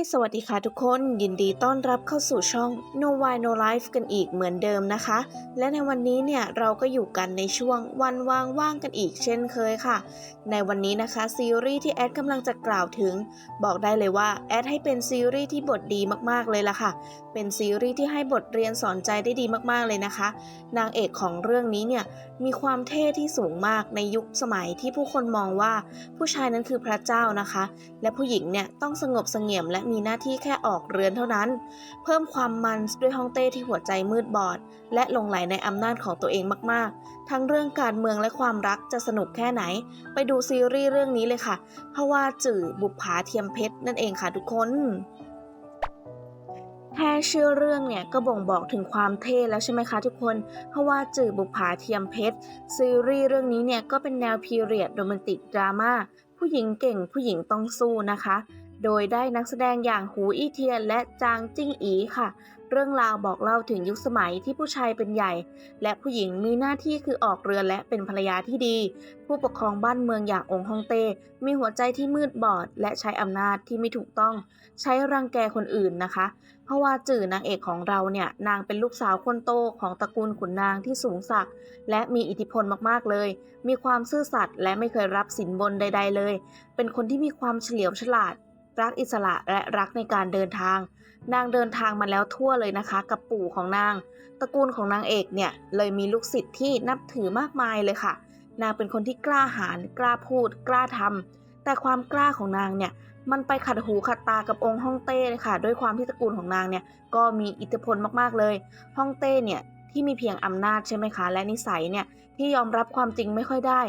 ายสวัสดีค่ะทุกคนยินดีต้อนรับเข้าสู่ช่อง No Why No Life กันอีกเหมือนเดิมนะคะ และในวันนี้เนี่ยเราก็อยู่กันในช่วงวันว่างว่างๆกันอีกเช่นเคยค่ะ ในวันนี้นะคะซีรีส์ที่แอดกำลังจะกล่าวถึง บอกได้เลยว่าแอดให้เป็นซีรีส์ที่บทดีมากๆเลยล่ะค่ะ เป็นซีรีส์ที่ให้บทเรียนสอนใจได้ดีมากๆเลยนะคะ นางเอกของเรื่องนี้เนี่ยมีความเท่ที่สูงมากในยุคสมัยที่ผู้คนมองว่าผู้ชายนั้นคือพระเจ้านะคะ และผู้หญิงเนี่ยต้องสงบเสงี่ยมและมีหน้าที่แค่ออกเรือนเท่านั้น เพิ่มความมันด้วยฮ่องเต้ที่หัวใจมืดบอด และหลงไหลในอำนาจของตัวเองมากๆ ทั้งเรื่องการเมืองและความรักจะสนุกแค่ไหน ไปดูซีรีส์เรื่องนี้เลยค่ะ เพราะว่าจื่อบุปผาเทียมเพชรนั่นเองค่ะทุกคนแค่ชื่อเรื่องเนี่ยก็บ่งบอกถึงความเท่แล้วใช่ไหมคะทุกคน เพราะว่าจื่อบุปผาเทียมเพชรซีรีส์เรื่องนี้เนี่ยก็เป็นแนวพีเรียดโรแมนติกดราม่าผู้หญิงเก่งผู้หญิงต้องสู้นะคะ โดยได้นักแสดงอย่างหูอี้เทียนและจางจิ้งอีค่ะ เรื่องราวบอกเล่าถึงยุคสมัยที่ผู้ชายเป็นใหญ่ และผู้หญิงมีหน้าที่คือออกเรือนและเป็นภรรยาที่ดี ผู้ปกครองบ้านเมืองอย่างองค์ฮองเต้ มีหัวใจที่มืดบอด และใช้อำนาจที่ไม่ถูกต้อง ใช้รังแกคนอื่นนะคะ เพราะว่าจื่อนางเอกของเราเนี่ยนางเป็นลูกสาวคนโตของตระกูลขุนนางที่สูงศักดิ์และมีอิทธิพลมากๆเลย มีความซื่อสัตย์และไม่เคยรับสินบนใด ๆ เลย เป็นคนที่มีความเฉลียวฉลาด รักอิสระและรักในการเดินทาง นางเดินทางมาแล้วทั่วเลยนะคะ กับปู่ของนาง ตระกูลของนางเอกเนี่ยเลยมีลูกศิษย์ที่นับถือมากมายเลยค่ะ นางเป็นคนที่กล้าหาญกล้าพูด กล้าทำแต่ความกล้าของนางเนี่ยมันไปขัดหูขัดตากับองค์ฮ่องเต้เลยค่ะ ด้วยความที่ตระกูลของนางเนี่ยก็มีอิทธิพลมากๆเลยฮ่องเต้เนี่ยที่มีเพียงอำนาจใช่ไหมคะ และนิสัยเนี่ย ที่ยอมรับความจริงไม่ค่อยได้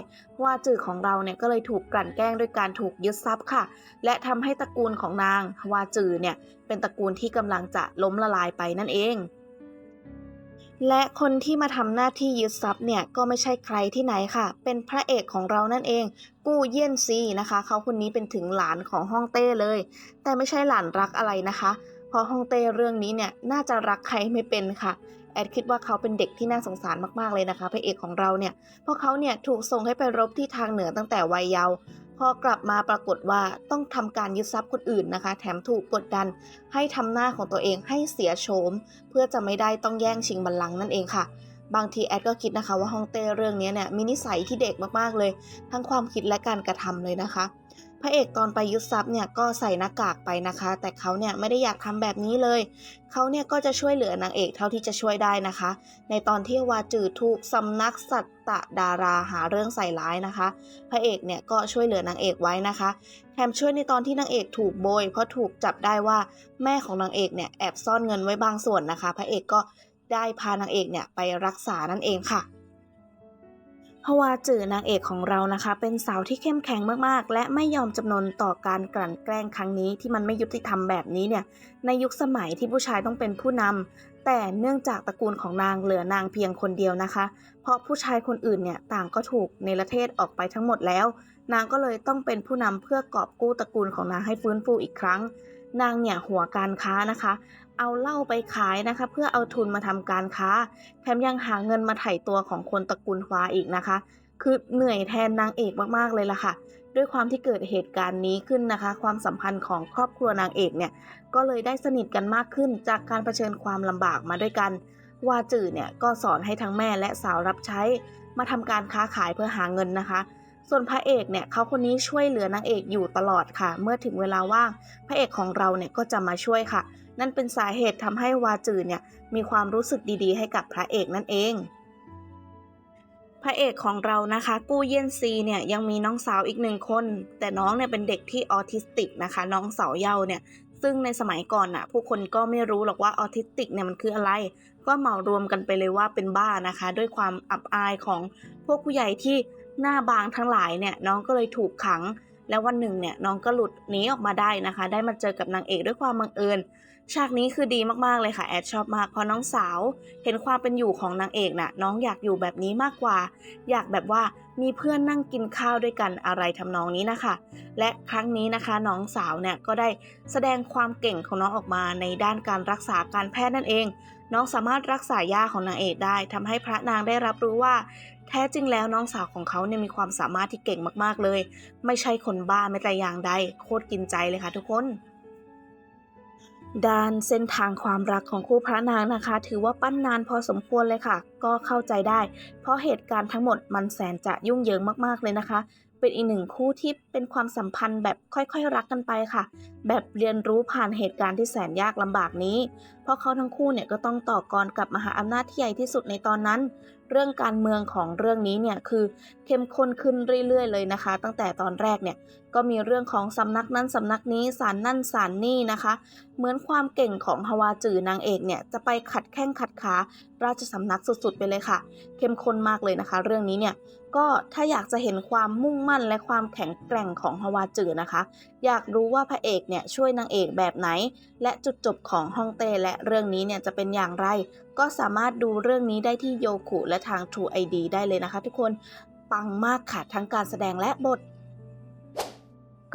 ว่าจื่อของเราเนี่ยก็เลยถูกกลั่นแกล้งด้วยการถูกยึดทรัพย์ค่ะ และทำให้ตระกูลของนางวาจือเนี่ยเป็นตระกูลที่กำลังจะล้มละลายไปนั่นเองและคนที่มาทำหน้าที่ยึดทรัพย์เนี่ยก็ไม่ใช่ใครที่ไหนค่ะ เป็นพระเอกของเรานั่นเอง กู้เยี่ยนซีนะคะ เขาคนนี้เป็นถึงหลานของฮ่องเต้เลย แต่ไม่ใช่หลานรักอะไรนะคะ เพราะฮ่องเต้เรื่องนี้เนี่ยน่าจะรักใครไม่เป็นค่ะ แอดคิดว่าเขาเป็นเด็กที่น่าสงสารมากๆเลยนะคะพระเอกของเราเนี่ยเพราะเขาเนี่ยถูกส่งให้ไปรบที่ทางเหนือตั้งแต่วัยเยาว์พอกลับมาปรากฏว่าต้องทำการยึดทรัพย์คนอื่นนะคะ แถมถูกกดดัน ให้ทำหน้าของตัวเองให้เสียโฉม เพื่อจะไม่ได้ต้องแย่งชิงบัลลังก์นั่นเองค่ะ บางทีแอดก็คิดนะคะว่าฮองเต้เรื่องนี้เนี่ยมีนิสัยที่เด็กมากๆเลย ทั้งความคิดและการกระทำเลยนะคะ พระเอกตอนไปยึดทรัพย์เนี่ยก็ใส่หน้ากากไปนะคะ แต่เขาเนี่ยไม่ได้อยากทำแบบนี้เลย เขาเนี่ยก็จะช่วยเหลือนางเอกเท่าที่จะช่วยได้นะคะ ในตอนที่วาจือถูกสำนักสัตตะดาราหาเรื่องใส่ร้ายนะคะ พระเอกเนี่ยก็ช่วยเหลือนางเอกไว้นะคะ แถมช่วยในตอนที่นางเอกถูกโบย เพราะถูกจับได้ว่าแม่ของนางเอกเนี่ยแอบซ่อนเงินไว้บางส่วนนะคะ พระเอกก็ได้พานางเอกเนี่ยไปรักษานั่นเองค่ะ เพราะว่าจื่อนางเอกของเรานะคะ เป็นสาวที่เข้มแข็งมากๆ และไม่ยอมจำนนต่อการกลั่นแกล้งครั้งนี้ที่มันไม่ยุติธรรมแบบนี้เนี่ยในยุคสมัยที่ผู้ชายต้องเป็นผู้นำแต่เนื่องจากตระกูลของนางเหลือนางเพียงคนเดียวนะคะ เพราะผู้ชายคนอื่นเนี่ยต่างก็ถูกในประเทศออกไปทั้งหมดแล้ว นางก็เลยต้องเป็นผู้นำเพื่อกอบกู้ตระกูลของนางให้ฟื้นฟูอีกครั้ง นางเนี่ยหัวการค้านะคะ เอาเหล้าไปขายนะคะ เพื่อเอาทุนมาทำการค้า แถมยังหาเงินมาไถ่ตัวของคนตระกูลฟ้าอีกนะคะ คือเหนื่อยแทนนางเอกมากๆเลยล่ะค่ะ ด้วยความที่เกิดเหตุการณ์นี้ขึ้นนะคะ ความสัมพันธ์ของครอบครัวนางเอกเนี่ยก็เลยได้สนิทกันมากขึ้น จากการเผชิญความลำบากมาด้วยกันวาจือเนี่ยก็สอนให้ทั้งแม่และสาวรับใช้ มาทำการค้าขายเพื่อหาเงินนะคะ ส่วนพระเอกเนี่ยเขาคนนี้ช่วยเหลือนางเอกอยู่ตลอดค่ะ เมื่อถึงเวลาว่างพระเอกของเราเนี่ยก็จะมาช่วยค่ะ นั่นเป็นสาเหตุทำให้วาจือเนี่ยมีความรู้สึกดีๆ ให้กับพระเอกนั่นเอง พระเอกของเรานะคะ กู้เยี่ยนซีเนี่ยยังมีน้องสาวอีกหนึ่งคน แต่น้องเนี่ยเป็นเด็กที่ออทิสติกนะคะ น้องสาวเยาเนี่ยซึ่งในสมัยก่อนน่ะผู้คนก็ไม่รู้หรอกว่าออทิสติกเนี่ยมันคืออะไร ก็เหมารวมกันไปเลยว่าเป็นบ้านะคะ ด้วยความอับอายของพวกผู้ใหญ่ที่ หน้าบางทั้งหลายเนี่ยน้องก็เลยถูกขัง แล้ววันหนึ่งเนี่ยน้องก็หลุดหนีออกมาได้นะคะ ได้มาเจอกับนางเอกด้วยความบังเอิญฉากนี้คือดีมากๆเลยค่ะแอดชอบมากเพราะน้องสาว เห็นความเป็นอยู่ของนางเอกน่ะ น้องอยากอยู่แบบนี้มากกว่า อยากแบบว่ามีเพื่อนนั่งกินข้าวด้วยกันอะไรทำนองนี้นะคะ และครั้งนี้นะคะน้องสาวเนี่ยก็ได้แสดงความเก่งของน้องออกมาในด้านการรักษาการแพทย์นั่นเอง น้องสามารถรักษาย่าของนางเอกได้ทำให้พระนางได้รับรู้ว่า แท้จริงแล้วน้องสาวของเขาเนี่ยมีความสามารถที่เก่งมากๆเลย ไม่ใช่คนบ้าไม่แต่อย่างใดโคตรกินใจเลยค่ะทุกคน ด้านเส้นทางความรักของคู่พระนางนะคะ ถือว่าปั้นนานพอสมควรเลยค่ะ ก็เข้าใจได้ เพราะเหตุการณ์ทั้งหมดมันแสนจะยุ่งเหยิงมากๆเลยนะคะ เป็นอีกหนึ่งคู่ที่เป็นความสัมพันธ์แบบค่อยๆรักกันไปค่ะ แบบเรียนรู้ผ่านเหตุการณ์ที่แสนยากลำบากนี้ เพราะเขาทั้งคู่เนี่ยก็ต้องต่อกรกับมหาอำนาจที่ใหญ่ที่สุดในตอนนั้น เรื่องการเมืองของเรื่องนี้เนี่ยคือเข้มข้นขึ้นเรื่อยๆ เลยนะคะ ตั้งแต่ตอนแรกเนี่ยก็มีเรื่องของสำนักนั้นสำนักนี้ศาลนั่นศาลนี่นะคะ เหมือนความเก่งของฮาวาจือนางเอกเนี่ยจะไปขัดแข้งขัดขาราชสำนักสุดๆ ไปเลยค่ะ เข้มข้นมากเลยนะคะ เรื่องนี้เนี่ยก็ถ้าอยากจะเห็นความมุ่งมั่นและความแข็งแกร่งของฮาวาจือนะคะ อยากรู้ว่าพระเอกเนี่ยช่วยนางเอกแบบไหน และจุดจบของฮ่องเต้และเรื่องนี้เนี่ยจะเป็นอย่างไร ก็สามารถดูเรื่องนี้ได้ที่โยคุและทาง True ID ได้เลยนะคะ ทุกคนปังมากค่ะทั้งการแสดงและบท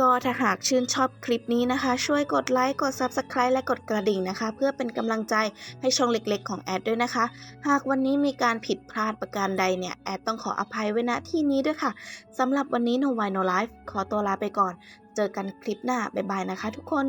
ก็ถ้าหากชื่นชอบคลิปนี้นะคะ ช่วยกดไลค์กด Subscribe และกดกระดิ่งนะคะ เพื่อเป็นกำลังใจให้ช่องเล็กๆ ของแอดด้วยนะคะ หากวันนี้มีการผิดพลาดประการใดเนี่ย แอดต้องขออภัยไว้ณที่นี้ด้วยค่ะสำหรับวันนี้ No Why No Life ขอตัวลาไปก่อน เจอกันคลิปหน้าบ๊ายบายนะคะ ทุกคน